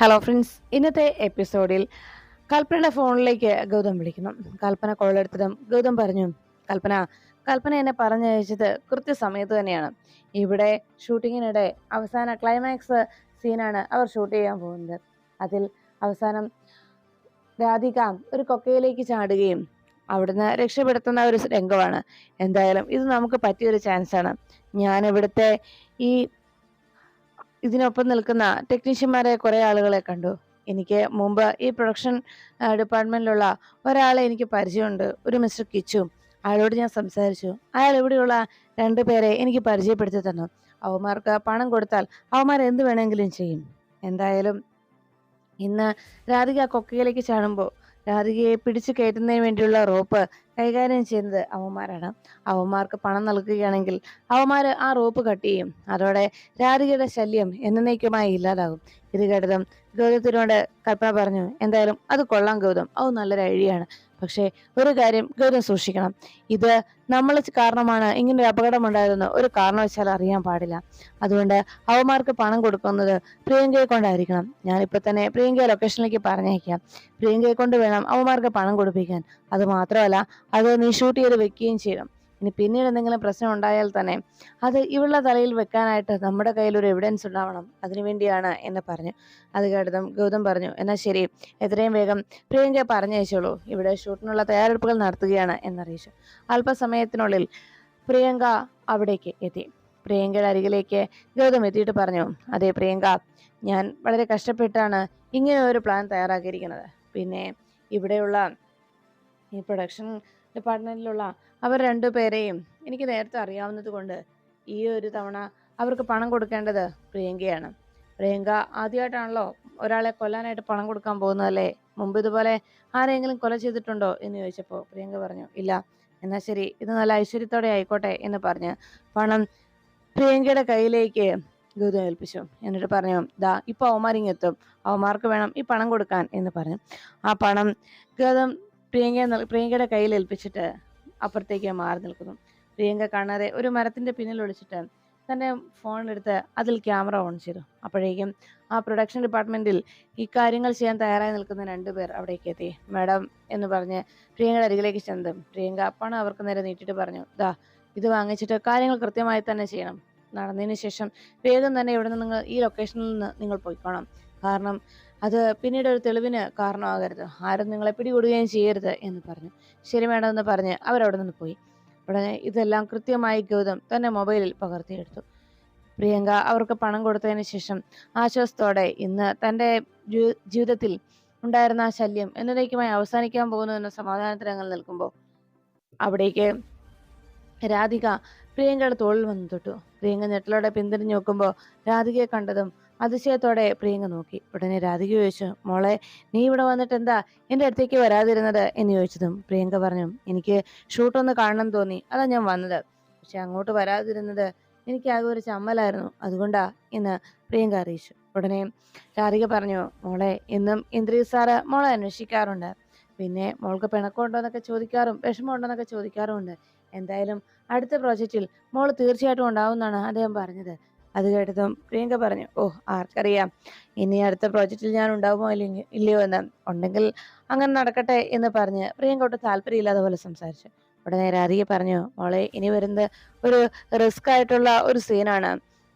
Hello friends ഇന്നത്തെ എപ്പിസോഡിൽ കൽപ്പനയുടെ ഫോണിലേക്ക് ഗൗതം വിളിക്കുന്നു. കൽപ്പന കോളെടുത്തതും ഗൗതം പറഞ്ഞു കൽപ്പന കൽപ്പന എന്നെ പറഞ്ഞയച്ചത് കൃത്യസമയത്ത് തന്നെയാണ്. ഇവിടെ ഷൂട്ടിങ്ങിനിടെ അവസാന ക്ലൈമാക്സ് സീനാണ് അവർ ഷൂട്ട് ചെയ്യാൻ പോകുന്നത്. അതിൽ അവസാനം രാധിക ഒരു കൊക്കയിലേക്ക് ചാടുകയും അവിടുന്ന് രക്ഷപ്പെടുത്തുന്ന ഒരു രംഗമാണ്. എന്തായാലും ഇത് നമുക്ക് പറ്റിയൊരു ചാൻസാണ് ഞാൻ ഇവിടുത്തെ ഈ ഇതിനൊപ്പം നിൽക്കുന്ന ടെക്നീഷ്യന്മാരെ കുറെ ആളുകളെ കണ്ടു. എനിക്ക് മുമ്പ് ഈ പ്രൊഡക്ഷൻ ഡിപ്പാർട്ട്മെന്റിലുള്ള ഒരാളെ എനിക്ക് പരിചയമുണ്ട്. ഒരു മിസ്റ്റർ കിച്ചു. അയാളോട് ഞാൻ സംസാരിച്ചു. അയാൾ ഇവിടെയുള്ള രണ്ട് പേരെ എനിക്ക് പരിചയപ്പെടുത്തി തന്നു. അവന്മാർക്ക് പണം കൊടുത്താൽ അവന്മാർ എന്ത് വേണമെങ്കിലും ചെയ്യും. എന്തായാലും ഇന്ന് രാധിക കൊക്കയിലേക്ക് ചാടുമ്പോൾ രാധികയെ പിടിച്ചു കയറ്റുന്നതിന് വേണ്ടിയുള്ള റോപ്പ് കൈകാര്യം ചെയ്യുന്നത് അവന്മാരാണ്. അവന്മാർക്ക് പണം നൽകുകയാണെങ്കിൽ അവന്മാർ ആ റോപ്പ് കട്ട് ചെയ്യും. അതോടെ രാധികയുടെ ശല്യം എന്നേക്കുമായി ഇല്ലാതാകും. ഇത് കേട്ടതും ഗൗതത്തിനോട് കൽപ്പന പറഞ്ഞു എന്തായാലും അത് കൊള്ളാം ഗൗതം. അത് നല്ലൊരു ഐഡിയാണ് പക്ഷേ ഒരു കാര്യം ഗൗരവം സൂക്ഷിക്കണം. ഇത് നമ്മൾ കാരണമാണ്. ഇങ്ങനെ ഒരു അപകടം ഉണ്ടായതെന്ന് ഒരു കാരണം വെച്ചാൽ അറിയാൻ പാടില്ല. അതുകൊണ്ട് അവന്മാർക്ക് പണം കൊടുക്കുന്നത് പ്രിയങ്കയെ കൊണ്ടായിരിക്കണം. ഞാനിപ്പോൾ തന്നെ പ്രിയങ്കയെ ലൊക്കേഷനിലേക്ക് പറഞ്ഞേക്കാം പ്രിയങ്കയെ കൊണ്ട് വേണം അവന്മാർക്ക് പണം കൊടുപ്പിക്കാൻ. അത് മാത്രമല്ല അത് നീ ഷൂട്ട് ചെയ്ത് വെക്കുകയും ചെയ്യണം. ഇനി പിന്നീട് എന്തെങ്കിലും പ്രശ്നം ഉണ്ടായാൽ തന്നെ അത് ഇവളുടെ തലയിൽ വെക്കാനായിട്ട് നമ്മുടെ കയ്യിൽ ഒരു എവിഡൻസ് ഉണ്ടാവണം. അതിനുവേണ്ടിയാണ് എന്ന് പറഞ്ഞു. അത് കേട്ടതും ഗൗതം പറഞ്ഞു എന്നാൽ ശരി. എത്രയും വേഗം പ്രിയങ്ക പറഞ്ഞയച്ചോളൂ ഇവിടെ ഷൂട്ടിനുള്ള തയ്യാറെടുപ്പുകൾ നടത്തുകയാണ് എന്നറിയിച്ചു. അല്പസമയത്തിനുള്ളിൽ പ്രിയങ്ക അവിടേക്ക് എത്തി. പ്രിയങ്കയുടെ അരികിലേക്ക് ഗൗതം എത്തിയിട്ട് പറഞ്ഞു അതെ പ്രിയങ്ക ഞാൻ വളരെ കഷ്ടപ്പെട്ടാണ് ഇങ്ങനെ ഒരു പ്ലാൻ തയ്യാറാക്കിയിരിക്കുന്നത്. പിന്നെ ഇവിടെയുള്ള ഈ പ്രൊഡക്ഷൻ ഡിപ്പാർട്ട്മെന്റിലുള്ള അവർ രണ്ടുപേരെയും എനിക്ക് നേരത്തെ അറിയാവുന്നത് കൊണ്ട് ഈ ഒരു തവണ അവർക്ക് പണം കൊടുക്കേണ്ടത് പ്രിയങ്കയാണ്. പ്രിയങ്ക ആദ്യമായിട്ടാണല്ലോ ഒരാളെ കൊല്ലാനായിട്ട് പണം കൊടുക്കാൻ പോകുന്നതല്ലേ? മുമ്പ് ഇതുപോലെ ആരെങ്കിലും കൊല ചെയ്തിട്ടുണ്ടോ എന്ന് ചോദിച്ചപ്പോൾ പ്രിയങ്ക പറഞ്ഞു ഇല്ല എന്നാൽ ശരി ഇത് നല്ല ഐശ്വര്യത്തോടെ ആയിക്കോട്ടെ എന്ന് പറഞ്ഞ് പണം പ്രിയങ്കയുടെ കയ്യിലേക്ക് ഗൗതം ഏൽപ്പിച്ചു. എന്നിട്ട് പറഞ്ഞു ദാ ഇപ്പൊ അവമാരിങ്ങെത്തും അവന്മാർക്ക് വേണം ഈ പണം കൊടുക്കാൻ എന്ന് പറഞ്ഞു. ആ പണം ഗൗതം പ്രിയങ്ക പ്രിയങ്കയുടെ കയ്യിൽ ഏൽപ്പിച്ചിട്ട് അപ്പുറത്തേക്ക് മാറി നിൽക്കുന്നു. പ്രിയങ്ക കാണാതെ ഒരു മരത്തിന്റെ പിന്നിൽ ഒളിച്ചിട്ട് തന്നെ ഫോണിലെടുത്ത് അതിൽ ക്യാമറ ഓൺ ചെയ്തു. അപ്പോഴേക്കും ആ പ്രൊഡക്ഷൻ ഡിപ്പാർട്ട്മെന്റിൽ ഈ കാര്യങ്ങൾ ചെയ്യാൻ തയ്യാറായി നിൽക്കുന്ന രണ്ടുപേർ അവിടേക്ക് എത്തി. മാഡം എന്ന് പറഞ്ഞ് പ്രിയങ്കയുടെ അരികിലേക്ക് ചെന്ന് പ്രിയങ്ക അപ്പാണ് അവർക്ക് നേരെ നീട്ടിട്ട് പറഞ്ഞു ദാ ഇത് വാങ്ങിച്ചിട്ട് കാര്യങ്ങൾ കൃത്യമായി തന്നെ ചെയ്യണം. നടന്നതിന് ശേഷം വേഗം തന്നെ ഇവിടെ നിന്ന് നിങ്ങൾ ഈ ലൊക്കേഷനിൽ നിന്ന് നിങ്ങൾ പോയിക്കോണം. കാരണം അത് പിന്നീട് ഒരു തെളിവിന് കാരണമാകരുത്. ആരും നിങ്ങളെ പിടികൂടുകയും ചെയ്യരുത് എന്ന് പറഞ്ഞു. ശരി മേഡം എന്ന് പറഞ്ഞ് അവരവിടെ നിന്ന് പോയി. ഉടനെ ഇതെല്ലാം കൃത്യമായി ഗൗതം തന്നെ മൊബൈലിൽ പകർത്തിയെടുത്തു. പ്രിയങ്ക അവർക്ക് പണം കൊടുത്തതിന് ശേഷം ആശ്വാസത്തോടെ ഇന്ന് തന്റെ ജീവിതത്തിൽ ഉണ്ടായിരുന്ന ആ ശല്യം എന്നേക്കുമായി അവസാനിക്കാൻ പോകുന്നു എന്ന സമാധാനത്തിലങ്ങൾ നിൽക്കുമ്പോൾ അവിടേക്ക് രാധിക പ്രിയങ്കയുടെ തോളിൽ വന്നു തൊട്ടു. പ്രിയങ്ക ഞെട്ടലോടെ പിന്തിരിഞ്ഞു നോക്കുമ്പോൾ രാധികയെ കണ്ടതും അതിശയത്തോടെ പ്രിയങ്ക നോക്കി. ഉടനെ രാധിക ചോദിച്ചു മോളെ നീ ഇവിടെ വന്നിട്ട് എന്താ? എന്റെ അടുത്തേക്ക് വരാതിരുന്നത്? എന്ന് ചോദിച്ചതും പ്രിയങ്ക പറഞ്ഞു എനിക്ക് ഷൂട്ടൊന്ന് കാണണം തോന്നി. അതാ ഞാൻ വന്നത്. പക്ഷെ അങ്ങോട്ട് വരാതിരുന്നത് എനിക്ക് ആകെ ഒരു ചമ്മലായിരുന്നു. അതുകൊണ്ടാ എന്ന് പ്രിയങ്ക അറിയിച്ചു. ഉടനെ രാധിക പറഞ്ഞു മോളെ ഇന്നും ഇന്ദ്രിയ സാറ് മോളെ അന്വേഷിക്കാറുണ്ട്. പിന്നെ മോൾക്ക് പിണക്കമുണ്ടോ എന്നൊക്കെ ചോദിക്കാറും വിഷമമുണ്ടോ എന്നൊക്കെ ചോദിക്കാറുമുണ്ട് എന്തായാലും അടുത്ത പ്രോജക്റ്റിൽ മോൾ തീർച്ചയായിട്ടും ഉണ്ടാവും എന്നാണ് അദ്ദേഹം പറഞ്ഞത്. അത് കേട്ടതും പ്രിയങ്ക പറഞ്ഞു ഓ ആർക്കറിയാം. ഇനി അടുത്ത പ്രോജക്റ്റിൽ ഞാൻ ഉണ്ടാവുമോ അല്ലെങ്കിൽ ഇല്ലയോ എന്ന്. ഉണ്ടെങ്കിൽ അങ്ങനെ നടക്കട്ടെ എന്ന് പറഞ്ഞ് പ്രിയങ്ക ഒട്ടും താല്പര്യമില്ലാതെ പോലെ സംസാരിച്ചു. ഉടനെ രാധിക പറഞ്ഞു മോളെ ഇനി വരുന്നത് ഒരു റിസ്ക് ആയിട്ടുള്ള ഒരു സീനാണ്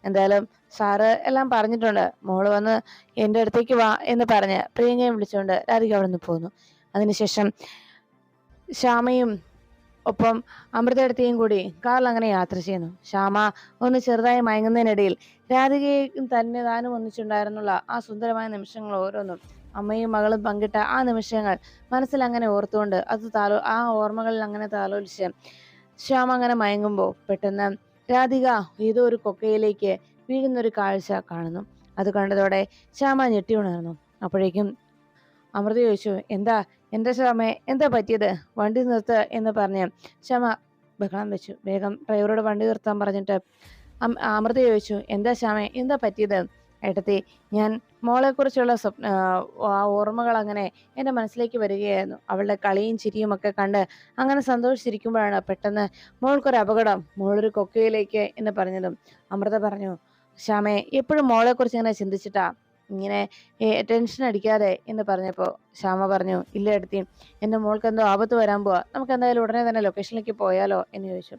എന്തായാലും സാറ് എല്ലാം പറഞ്ഞിട്ടുണ്ട്. മോൾ വന്ന് എന്റെ അടുത്തേക്ക് വാ എന്ന് പറഞ്ഞ് പ്രിയങ്കയും വിളിച്ചുകൊണ്ട് രാധിക അവിടെ നിന്ന് പോന്നു. അതിനുശേഷം ശ്യാമയും ഒപ്പം അമൃതയെടുത്തെയും കൂടി കാറിൽ അങ്ങനെ യാത്ര ചെയ്യുന്നു. ശ്യാമ ഒന്ന് ചെറുതായി മയങ്ങുന്നതിനിടയിൽ രാധികയും തന്നെ താനും ഒന്നിച്ചുണ്ടായിരുന്നുള്ള ആ സുന്ദരമായ നിമിഷങ്ങൾ ഓരോന്നും അമ്മയും മകളും പങ്കിട്ട ആ നിമിഷങ്ങൾ മനസ്സിൽ അങ്ങനെ ഓർത്തുകൊണ്ട് അത് താലോ ആ ഓർമ്മകളിൽ അങ്ങനെ താലോലിച്ച് ശ്യാമ അങ്ങനെ മയങ്ങുമ്പോൾ പെട്ടെന്ന് രാധിക ഏതോ ഒരു കൊക്കയിലേക്ക് വീഴുന്നൊരു കാഴ്ച കാണുന്നു. അത് കണ്ടതോടെ ശ്യാമ ഞെട്ടി ഉണർന്നു. അപ്പോഴേക്കും അമൃത ചോദിച്ചു എന്താ എന്റെ ശ്യാമേ? എന്താ പറ്റിയത്? വണ്ടി നിർത്ത എന്ന് പറഞ്ഞ്. ശ്യാമ ബഹളം വെച്ചു. വേഗം ഡ്രൈവറോട് വണ്ടി നിർത്താൻ പറഞ്ഞിട്ട് അമൃത ചോദിച്ചു. എന്താ ശ്യാമേ? എന്താ പറ്റിയത്? ഏട്ടത്തി ഞാൻ മോളെക്കുറിച്ചുള്ള സ്വപ്ന ആ ഓർമ്മകൾ അങ്ങനെ എന്റെ മനസ്സിലേക്ക് വരികയായിരുന്നു. അവളുടെ കളിയും ചിരിയും ഒക്കെ കണ്ട് അങ്ങനെ സന്തോഷിച്ചിരിക്കുമ്പോഴാണ് പെട്ടെന്ന് മോൾക്കൊരു അപകടം മോളൊരു കൊക്കയിലേക്ക് എന്ന് പറഞ്ഞതും. അമൃത പറഞ്ഞു ശ്യാമേ എപ്പോഴും മോളെക്കുറിച്ച് ഇങ്ങനെ ചിന്തിച്ചിട്ടാ? ഇങ്ങനെ ടെൻഷൻ അടിക്കാതെ എന്ന് പറഞ്ഞപ്പോൾ ശ്യാമ പറഞ്ഞു ഇല്ല എടുത്തി എന്റെ മോൾക്ക് എന്തോ ആപത്ത് വരാൻ പോവാ നമുക്ക് എന്തായാലും ഉടനെ തന്നെ ലൊക്കേഷനിലേക്ക് പോയാലോ എന്ന് ചോദിച്ചു.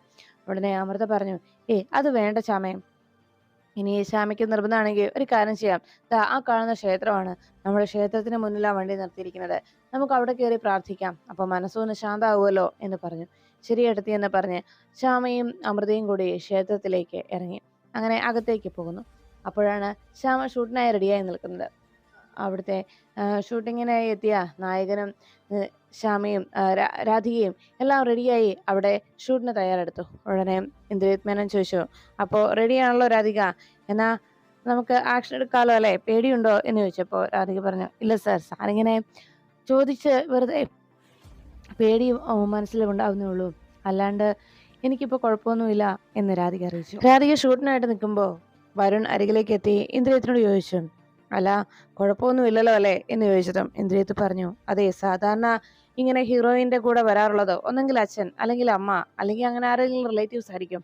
ഉടനെ അമൃത പറഞ്ഞു ഏ അത് വേണ്ട ശ്യാമയും ഇനി ശ്യാമയ്ക്ക് നിർബന്ധമാണെങ്കിൽ ഒരു കാര്യം ചെയ്യാം. ദാ ആ കാണുന്ന ക്ഷേത്രമാണ്. നമ്മുടെ ക്ഷേത്രത്തിന് മുന്നിലാണ് വണ്ടി നിർത്തിയിരിക്കുന്നത്. നമുക്ക് അവിടെ കയറി പ്രാർത്ഥിക്കാം. അപ്പോൾ മനസ്സൊന്ന് ശാന്താവുമല്ലോ എന്ന് പറഞ്ഞു. ശരി എടുത്തി എന്ന് പറഞ്ഞ് ശ്യാമയും അമൃതയും കൂടി ക്ഷേത്രത്തിലേക്ക് ഇറങ്ങി. അങ്ങനെ അകത്തേക്ക് പോകുന്നു. അപ്പോഴാണ് ശ്യാമ ഷൂട്ടിനായി റെഡിയായി നിൽക്കുന്നത്. അവിടുത്തെ ഷൂട്ടിങ്ങിനായി എത്തിയ നായകനും ശ്യാമയും രാധികയും എല്ലാം റെഡിയായി അവിടെ ഷൂട്ടിന് തയ്യാറെടുത്തു. ഉടനെ ഇന്ദ്രജിത് മേനൻ ചോദിച്ചു അപ്പോൾ റെഡിയാണല്ലോ രാധിക? എന്നാ നമുക്ക് ആക്ഷൻ എടുക്കാമല്ലോ അല്ലേ? പേടിയുണ്ടോ? എന്ന് ചോദിച്ചപ്പോൾ രാധിക പറഞ്ഞു ഇല്ല സാർ സാറിങ്ങനെ ചോദിച്ച് വെറുതെ പേടിയും മനസ്സിൽ മനസ്സിലും ഉണ്ടാവുന്നേ ഉള്ളൂ. അല്ലാണ്ട് എനിക്കിപ്പോൾ കുഴപ്പമൊന്നുമില്ല. എന്ന് രാധിക അറിയിച്ചു. രാധിക ഷൂട്ടിനായിട്ട് നിൽക്കുമ്പോൾ വരുൺ അരികിലേക്ക് എത്തി. ഇന്ദ്രിയത്തിനോട് ചോദിച്ചു അല്ല കുഴപ്പമൊന്നുമില്ലല്ലോ അല്ലേ? എന്ന് ചോദിച്ചതും ഇന്ദ്രിയത്ത് പറഞ്ഞു അതെ സാധാരണ ഇങ്ങനെ ഹീറോയിന്റെ കൂടെ വരാറുള്ളത് ഒന്നെങ്കിൽ അച്ഛൻ അല്ലെങ്കിൽ അമ്മ അല്ലെങ്കിൽ അങ്ങനെ ആരെങ്കിലും റിലേറ്റീവ്സ് ആയിരിക്കും.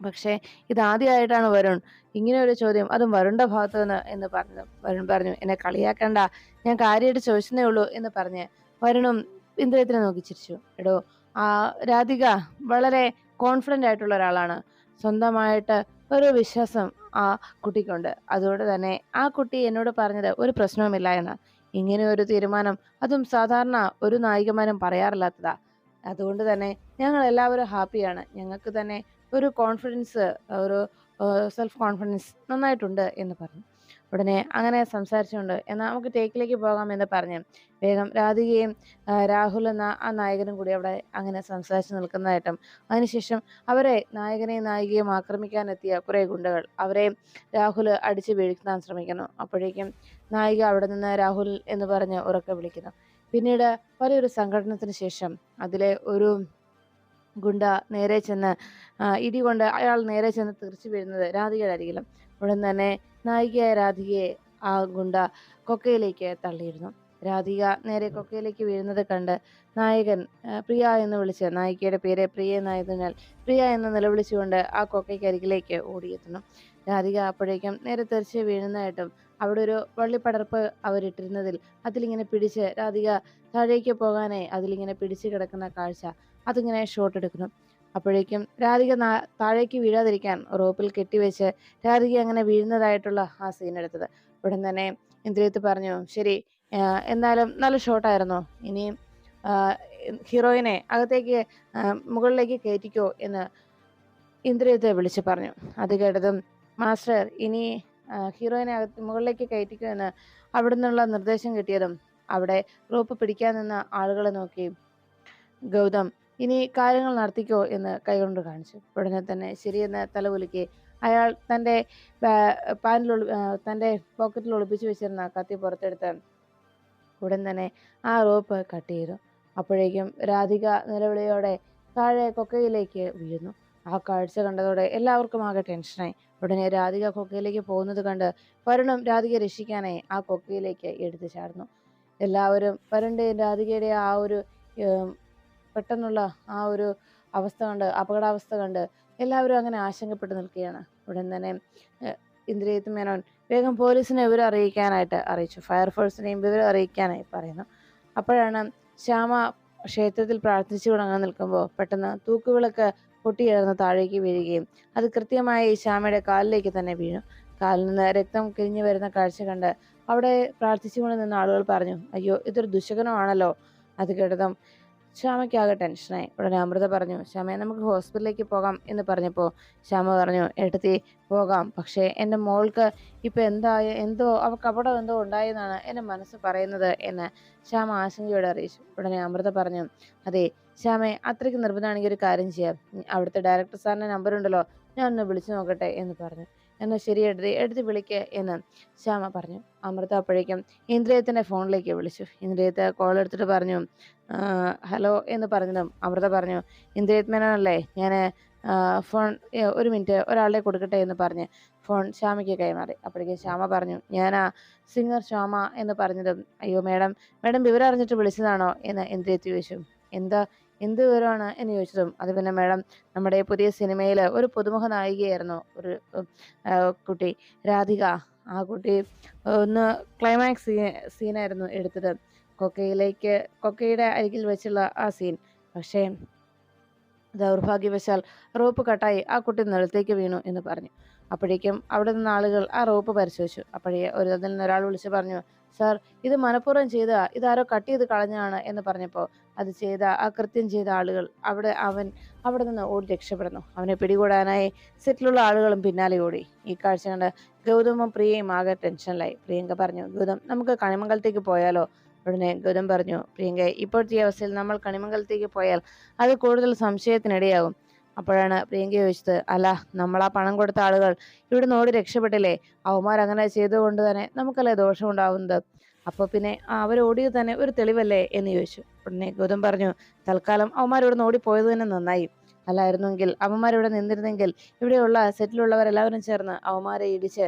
പക്ഷേ ഇതാദ്യമായിട്ടാണ് വരുൺ ഇങ്ങനെ ഒരു ചോദ്യം അതും വരുണിന്റെ ഭാഗത്തു നിന്ന് എന്ന് പറഞ്ഞു. വരുൺ പറഞ്ഞു എന്നെ കളിയാക്കണ്ട ഞാൻ കാര്യമായിട്ട് ചോദിച്ചതേ ഉള്ളൂ എന്ന് പറഞ്ഞ് വരുണും ഇന്ദ്രിയത്തിനെ നോക്കി ചിരിച്ചു. എടോ ആ രാധിക വളരെ കോൺഫിഡന്റ് ആയിട്ടുള്ള ഒരാളാണ്. സ്വന്തമായിട്ട് ഒരു വിശ്വാസം ആ കുട്ടിക്കുണ്ട്. അതുകൊണ്ട് തന്നെ ആ കുട്ടി എന്നോട് പറഞ്ഞത് ഒരു പ്രശ്നവുമില്ല എന്ന്. ഇങ്ങനെ ഒരു തീരുമാനം അതും സാധാരണ ഒരു നായികമാരും പറയാറില്ലാത്തതാ. അതുകൊണ്ട് തന്നെ ഞങ്ങൾ എല്ലാവരും ഹാപ്പിയാണ്. ഞങ്ങൾക്ക് തന്നെ ഒരു കോൺഫിഡൻസ് ഒരു സെൽഫ് കോൺഫിഡൻസ് നന്നായിട്ടുണ്ട് എന്ന് പറഞ്ഞു. ഉടനെ അങ്ങനെ സംസാരിച്ചുകൊണ്ട് എന്നാൽ നമുക്ക് ടേക്കിലേക്ക് പോകാം എന്ന് പറഞ്ഞ് വേഗം രാധികയും രാഹുൽ എന്ന ആ നായകനും കൂടി അവിടെ അങ്ങനെ സംസാരിച്ച് നിൽക്കുന്നതായിട്ടും അതിനുശേഷം അവരെ നായകനെയും നായികയും ആക്രമിക്കാനെത്തിയ കുറേ ഗുണ്ടകൾ അവരെ രാഹുൽ അടിച്ച് വീഴ്ത്താൻ ശ്രമിക്കുന്നു. അപ്പോഴേക്കും നായിക അവിടെ നിന്ന് രാഹുൽ എന്ന് പറഞ്ഞ് ഉറക്കെ വിളിക്കുന്നു. പിന്നീട് വലിയൊരു സംഘടനത്തിന് ശേഷം അതിലെ ഒരു ഗുണ്ട നേരെ ചെന്ന് ഇടി കൊണ്ട് അയാൾ നേരെ ചെന്ന് തിരിച്ചു വീഴുന്നത് രാധികയുടെ അരികിലും. ഉടൻ തന്നെ നായികയായ രാധികയെ ആ ഗുണ്ട കൊക്കയിലേക്ക് തള്ളിയിരുന്നു. രാധിക നേരെ കൊക്കയിലേക്ക് വീഴുന്നത് കണ്ട് നായകൻ പ്രിയ എന്ന് വിളിച്ച് നായികയുടെ പേര് പ്രിയ എന്നായതിനാൽ പ്രിയ എന്ന് നിലവിളിച്ചുകൊണ്ട് ആ കൊക്കയ്ക്ക് അരികിലേക്ക് ഓടിയെത്തുന്നു. രാധിക അപ്പോഴേക്കും നേരെ തെറിച്ച് വീഴുന്നതായിട്ടും അവിടെ ഒരു വള്ളിപ്പടർപ്പ് അവരിട്ടിരുന്നതിൽ അതിലിങ്ങനെ പിടിച്ച് രാധിക താഴേക്ക് പോകാനായി അതിലിങ്ങനെ പിടിച്ച് കിടക്കുന്ന കാഴ്ച അതിങ്ങനെ ഷോട്ട് എടുക്കുന്നു. അപ്പോഴേക്കും രാധിക താഴേക്ക് വീഴാതിരിക്കാൻ റോപ്പിൽ കെട്ടിവെച്ച് രാധിക അങ്ങനെ വീഴുന്നതായിട്ടുള്ള ആ സീൻ എടുത്തത്. ഉടൻ തന്നെ ഇന്ദ്രിയത്ത് പറഞ്ഞു ശരി എന്തായാലും നല്ല ഷോട്ടായിരുന്നു ഇനി ഹീറോയിനെ അകത്തേക്ക് മുകളിലേക്ക് കയറ്റിക്കോ എന്ന് ഇന്ദ്രിയത്തെ വിളിച്ചു പറഞ്ഞു. അത് കേട്ടതും മാസ്റ്റർ ഇനി ഹീറോയിനെ അകത്ത് മുകളിലേക്ക് കയറ്റിക്കോ എന്ന് അവിടെ നിന്നുള്ള നിർദ്ദേശം കിട്ടിയതും അവിടെ റോപ്പ് പിടിക്കാൻ നിന്ന ആളുകളെ നോക്കി ഗൗതം ഇനി കാര്യങ്ങൾ നടത്തിക്കോ എന്ന് കൈകൊണ്ട് കാണിച്ചു. ഉടനെ തന്നെ ശരിയെന്ന് തലകുലുക്കി അയാൾ തന്റെ പാനിൽ തന്റെ പോക്കറ്റിൽ ഒളിപ്പിച്ചു വെച്ചിരുന്ന കത്തി പുറത്തെടുത്ത് ഉടൻ തന്നെ ആ റോപ്പ് കട്ട് ചെയ്തു. അപ്പോഴേക്കും രാധിക നിലവിളിയോടെ താഴെ കൊക്കയിലേക്ക് വീഴുന്നു. ആ കാഴ്ച കണ്ടതോടെ എല്ലാവർക്കും ആകെ ടെൻഷനായി ഉടനെ രാധിക കൊക്കയിലേക്ക് പോകുന്നത് കണ്ട് വരുണും രാധികയെ രക്ഷിക്കാനായി ആ കൊക്കയിലേക്ക് എടുത്തു ചാടുന്നു. എല്ലാവരും വരുണിന്റെയും രാധികയുടെയും ആ ഒരു പെട്ടെന്നുള്ള ആ ഒരു അവസ്ഥ കണ്ട് അപകടാവസ്ഥ കണ്ട് എല്ലാവരും അങ്ങനെ ആശങ്കപ്പെട്ട് നിൽക്കുകയാണ്. ഉടൻ തന്നെ ഇന്ദ്രിയത്ത് മേനോൻ വേഗം പോലീസിനെ വിവരം അറിയിക്കാനായിട്ട് അറിയിച്ചു. ഫയർഫോഴ്സിനെയും വിവരം അറിയിക്കാനായി പറയുന്നു. അപ്പോഴാണ് ശ്യാമ ക്ഷേത്രത്തിൽ പ്രാർത്ഥിച്ചു തുടങ്ങാൻ നിൽക്കുമ്പോൾ പെട്ടെന്ന് തൂക്കുവിളക്ക് പൊട്ടിയിറന്ന് താഴേക്ക് വീഴുകയും അത് കൃത്യമായി ശ്യാമയുടെ കാലിലേക്ക് തന്നെ വീണു. കാലിൽ നിന്ന് രക്തം കിഴിഞ്ഞു വരുന്ന കാഴ്ച കണ്ട് അവിടെ പ്രാർത്ഥിച്ചുകൊണ്ട് നിന്ന ആളുകൾ പറഞ്ഞു അയ്യോ ഇതൊരു ദുശകനമാണല്ലോ? അത് കേട്ടതും ശ്യാമയ്ക്കാകെ ടെൻഷനായി. ഉടനെ അമൃത പറഞ്ഞു ശ്യാമയെ നമുക്ക് ഹോസ്പിറ്റലിലേക്ക് പോകാം എന്ന് പറഞ്ഞപ്പോൾ ശ്യാമ പറഞ്ഞു എടുത്തി പോകാം. പക്ഷേ എന്റെ മോൾക്ക് ഇപ്പോൾ എന്തായ എന്തോ അവൾക്ക് അവിടെ എന്തോ ഉണ്ടായെന്നാണ് എന്റെ മനസ്സ് പറയുന്നത് എന്ന് ശ്യാമ ആശങ്കയോടെ അറിയിച്ചു. ഉടനെ അമൃത പറഞ്ഞു അതെ ശ്യാമയെ അത്രയ്ക്ക് നിർബന്ധമാണെങ്കിൽ ഒരു കാര്യം ചെയ്യാം. അവിടുത്തെ ഡയറക്ടർ സാറിന്റെ നമ്പർ ഉണ്ടല്ലോ ഞാൻ ഒന്ന് വിളിച്ചു നോക്കട്ടെ എന്ന് പറഞ്ഞു. എന്നാൽ ശരി എടുത്ത് എടുത്ത് വിളിക്കുക എന്ന് ശ്യാമ പറഞ്ഞു. അമൃത അപ്പോഴേക്കും ഇന്ദ്രിയത്തിന്റെ ഫോണിലേക്ക് വിളിച്ചു. ഇന്ദ്രിയത്തെ കോൾ എടുത്തിട്ട് പറഞ്ഞു ഹലോ എന്ന് പറഞ്ഞതും അമൃത പറഞ്ഞു ഇന്ദ്രിയത് മേനോനല്ലേ ഞാൻ ഫോൺ ഒരു മിനിറ്റ് ഒരാളുടെ കൊടുക്കട്ടെ എന്ന് പറഞ്ഞ് ഫോൺ ശ്യാമയ്ക്ക് കൈമാറി. അപ്പോഴേക്കും ശ്യാമ പറഞ്ഞു ഞാനാ സിംഗർ ശ്യാമ എന്ന് പറഞ്ഞതും അയ്യോ മേഡം മേഡം വിവരം അറിഞ്ഞിട്ട് വിളിച്ചതാണോ? എന്ന് ഇന്ദ്രിയത്ത് ചോദിച്ചു. എന്താ എന്ത് വിവരമാണ് എന്ന് ചോദിച്ചതും അത് പിന്നെ മേഡം നമ്മുടെ പുതിയ സിനിമയിൽ ഒരു പുതുമുഖ നായികയായിരുന്നു ഒരു കുട്ടി രാധിക. ആ കുട്ടി ഒന്ന് ക്ലൈമാക്സ് സീനായിരുന്നു എടുത്തത്. കൊക്കയിലേക്ക് കൊക്കയുടെ അരികിൽ വെച്ചുള്ള ആ സീൻ. പക്ഷേ ദൗർഭാഗ്യവശാൽ റോപ്പ് കട്ടായി ആ കുട്ടി നിലത്തേക്ക് വീണു എന്ന് പറഞ്ഞു. അപ്പോഴേക്കും അവിടെ നിന്ന് ആളുകൾ ആ റോപ്പ് പരിശോധിച്ചു. അപ്പോഴേ ഒരു അതിൽ നിന്ന് ഒരാൾ വിളിച്ചു പറഞ്ഞു സാർ ഇത് മനഃപൂർവം ചെയ്ത ഇതാരോ കട്ട് ചെയ്ത് കളഞ്ഞാണ് എന്ന് പറഞ്ഞപ്പോൾ അത് ചെയ്ത ആ കൃത്യം ചെയ്ത ആളുകൾ അവിടെ അവൻ അവിടെ നിന്ന് ഓടി രക്ഷപ്പെടുന്നു. അവനെ പിടികൂടാനായി സെറ്റിലുള്ള ആളുകളും പിന്നാലെ ഓടി. ഈ കാഴ്ച കണ്ട് ഗൗതമും പ്രിയയും ആകെ ടെൻഷനിലായി പ്രിയങ്ക പറഞ്ഞു ഗൗതം നമുക്ക് കണിമംഗലത്തേക്ക് പോയാലോ? ഉടനെ ഗൗതം പറഞ്ഞു പ്രിയങ്ക ഇപ്പോഴത്തെ അവസ്ഥയിൽ നമ്മൾ കണിമംഗലത്തേക്ക് പോയാൽ അത് കൂടുതൽ സംശയത്തിനിടയാകും. അപ്പോഴാണ് പ്രിയങ്ക ചോദിച്ചത് അല്ല നമ്മൾ ആ പണം കൊടുത്ത ആളുകൾ ഇവിടുന്ന് ഓടി രക്ഷപ്പെട്ടില്ലേ? അവന്മാർ അങ്ങനെ ചെയ്തുകൊണ്ട് തന്നെ നമുക്കല്ലേ ദോഷമുണ്ടാവുന്നത്? അപ്പോൾ പിന്നെ അവർ ഓടിയത് തന്നെ ഒരു തെളിവല്ലേ എന്ന് ചോദിച്ചു. ഉടനെ ഗൗതം പറഞ്ഞു തൽക്കാലം അവന്മാർ ഇവിടുന്ന് ഓടിപ്പോയത് തന്നെ നന്നായി. അല്ലായിരുന്നെങ്കിൽ അവന്മാരിവിടെ നിന്നിരുന്നെങ്കിൽ ഇവിടെയുള്ള സെറ്റിലുള്ളവരെല്ലാവരും ചേർന്ന് അവന്മാരെ ഇടിച്ച്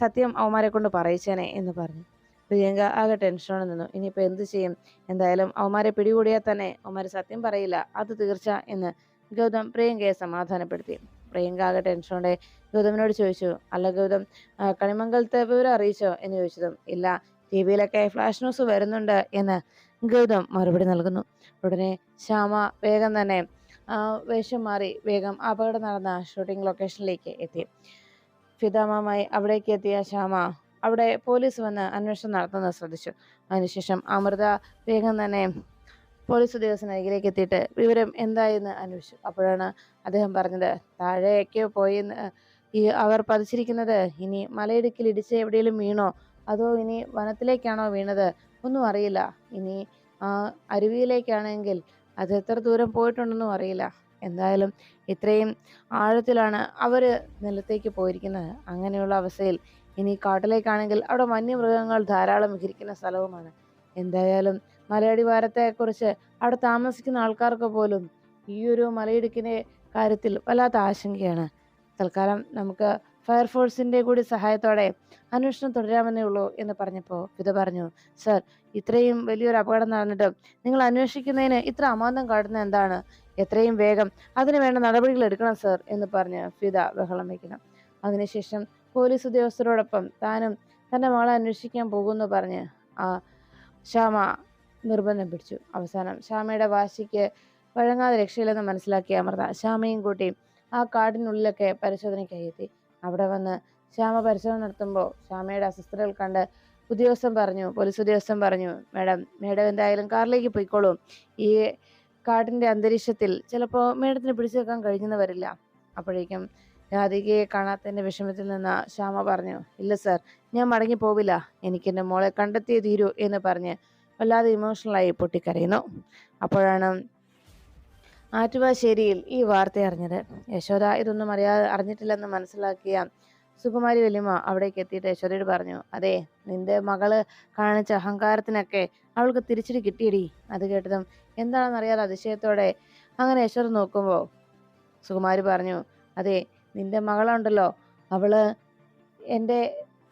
സത്യം അവന്മാരെ കൊണ്ട് പറയിച്ചേനെ എന്ന് പറഞ്ഞു. പ്രിയങ്ക ആകെ ടെൻഷനോടെ നിന്നു. ഇനിയിപ്പോൾ എന്ത് ചെയ്യും? എന്തായാലും അവന്മാരെ പിടികൂടിയാൽ തന്നെ അവന്മാർ സത്യം പറയില്ല. അത് തീർച്ച എന്ന് ഗൗതം പ്രിയങ്കയെ സമാധാനപ്പെടുത്തി. പ്രിയങ്ക ആകെ ടെൻഷനോടെ ഗൗതമിനോട് ചോദിച്ചു അല്ല ഗൗതം കണിമംഗലത്തെ വിവരം അറിയിച്ചോ? എന്ന് ചോദിച്ചതും ഇല്ല ടി വിയിലൊക്കെ ഫ്ലാഷ് ന്യൂസ് വരുന്നുണ്ട് എന്ന് ഗൗതം മറുപടി നൽകുന്നു. ഉടനെ ശ്യാമ വേഗം തന്നെ വേഷം മാറി. വേഗം അപകടം നടന്ന ഷൂട്ടിംഗ് ലൊക്കേഷനിലേക്ക് എത്തി. ഫിതാമമായി അവിടേക്ക് എത്തിയ ശ്യാമ അവിടെ പോലീസ് വന്ന് അന്വേഷണം നടത്തുന്നത് ശ്രദ്ധിച്ചു. അതിനുശേഷം അമൃത വേഗം തന്നെ പോലീസ് ഉദ്യോഗസ്ഥന് അരികിലേക്ക് എത്തിയിട്ട് വിവരം എന്തായെന്ന് അന്വേഷിച്ചു. അപ്പോഴാണ് അദ്ദേഹം പറഞ്ഞത് താഴേക്ക് പോയി ഈ അവർ പതിച്ചിരിക്കുന്നത്. ഇനി മലയിടുക്കിൽ ഇടിച്ച് എവിടെയെങ്കിലും വീണോ? അതോ ഇനി വനത്തിലേക്കാണോ വീണത്? ഒന്നും അറിയില്ല. ഇനി ആ അരുവിയിലേക്കാണെങ്കിൽ അത് എത്ര ദൂരം പോയിട്ടുണ്ടെന്നും അറിയില്ല. എന്തായാലും ഇത്രയും ആഴത്തിലാണ് അവർ നിലത്തേക്ക് പോയിരിക്കുന്നത്. അങ്ങനെയുള്ള അവസ്ഥയിൽ ഇനി കാട്ടിലേക്കാണെങ്കിൽ അവിടെ വന്യമൃഗങ്ങൾ ധാരാളം വിഹരിക്കുന്ന സ്ഥലവുമാണ്. എന്തായാലും മലയടിവാരത്തെക്കുറിച്ച് അവിടെ താമസിക്കുന്ന ആൾക്കാർക്ക് പോലും ഈ ഒരു മലയിടുക്കിന്റെ കാര്യത്തിൽ വല്ലാത്ത ആശങ്കയാണ്. തൽക്കാലം നമുക്ക് ഫയർഫോഴ്സിന്റെ കൂടി സഹായത്തോടെ അന്വേഷണം തുടരാമെന്നേ ഉള്ളൂ എന്ന് പറഞ്ഞപ്പോൾ ഫിദ പറഞ്ഞു സർ ഇത്രയും വലിയൊരു അപകടം നടന്നിട്ടും നിങ്ങൾ അന്വേഷിക്കുന്നതിന് ഇത്ര അമാന്തം കാട്ടുന്ന എന്താണ്? എത്രയും വേഗം അതിന് വേണ്ട നടപടികൾ എടുക്കണം സർ എന്ന് പറഞ്ഞ് ഫിദ ബഹളം വയ്ക്കണം അതിനുശേഷം പോലീസ് ഉദ്യോഗസ്ഥരോടൊപ്പം താനും തന്റെ മകളെ അന്വേഷിക്കാൻ പോകുമെന്ന് പറഞ്ഞ് ആ ശ്യാമ നിർബന്ധം പിടിച്ചു. അവസാനം ശ്യാമയുടെ വാശിക്ക് വഴങ്ങാതെ രക്ഷയില്ലെന്ന് മനസ്സിലാക്കിയ അമൃത ശ്യാമയും കൂട്ടി ആ കാടിനുള്ളിലൊക്കെ പരിശോധനയ്ക്കായി എത്തി. അവിടെ വന്ന് ശ്യാമ പരിശോധന നടത്തുമ്പോൾ ശ്യാമയുടെ അസ്വസ്ഥതകൾ കണ്ട് ഉദ്യോഗസ്ഥൻ പറഞ്ഞു പോലീസ് ഉദ്യോഗസ്ഥൻ പറഞ്ഞു മേഡം മേഡം എന്തായാലും കാറിലേക്ക് പോയിക്കോളൂ. ഈ കാടിന്റെ അന്തരീക്ഷത്തിൽ ചിലപ്പോൾ മേഡത്തിന് പിടിച്ചു വെക്കാൻ കഴിഞ്ഞെന്ന് വരില്ല. അപ്പോഴേക്കും രാധികയെ കാണാത്തതിന്റെ വിഷമത്തിൽ നിന്ന് ശ്യാമ പറഞ്ഞു ഇല്ല സർ ഞാൻ മടങ്ങി പോവില്ല. എനിക്ക് എന്റെ മോളെ കണ്ടെത്തിയേ തീരൂ എന്ന് പറഞ്ഞ് വല്ലാതെ ഇമോഷണലായി പൊട്ടിക്കരയുന്നു. അപ്പോഴാണ് ആറ്റുവാശ്ശേരിയിൽ ഈ വാർത്ത അറിഞ്ഞത്. യശോദ ഇതൊന്നും അറിയാതെ അറിഞ്ഞിട്ടില്ലെന്ന് മനസ്സിലാക്കിയ സുകുമാരി വലിയമ്മ അവിടേക്ക് എത്തിയിട്ട് യശോദയോട് പറഞ്ഞു അതെ നിന്റെ മകൾ കാണിച്ച അഹങ്കാരത്തിനൊക്കെ അവൾക്ക് തിരിച്ചടി കിട്ടിയടി. അത് കേട്ടതും എന്താണെന്നറിയാതെ അതിശയത്തോടെ അങ്ങനെ യശോദ നോക്കുമ്പോൾ സുകുമാരി പറഞ്ഞു അതെ നിന്റെ മകളുണ്ടല്ലോ. അവൾ എന്റെ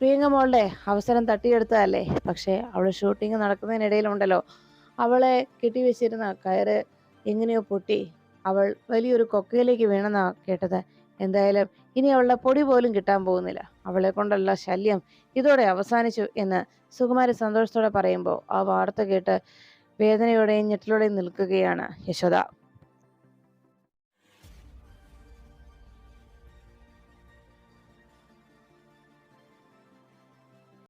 പ്രിയങ്കമോളുടെ അവസരം തട്ടിയെടുത്തതല്ലേ. പക്ഷേ അവൾ ഷൂട്ടിംഗ് നടക്കുന്നതിനിടയിലുണ്ടല്ലോ. അവളെ കെട്ടിവെച്ചിരുന്ന കയറ് എങ്ങനെയോ പൊട്ടി. അവൾ വലിയൊരു കൊക്കയിലേക്ക് വീണെന്നാ കേട്ടത്. എന്തായാലും ഇനി അവളുടെ പൊടി പോലും കിട്ടാൻ പോകുന്നില്ല. അവളെ കൊണ്ടുള്ള ശല്യം ഇതോടെ അവസാനിച്ചു എന്ന് സുകുമാരി സന്തോഷത്തോടെ പറയുമ്പോൾ ആ വാർത്ത കേട്ട് വേദനയോടെയും ഞെട്ടലോടെയും നിൽക്കുകയാണ് യശോദ.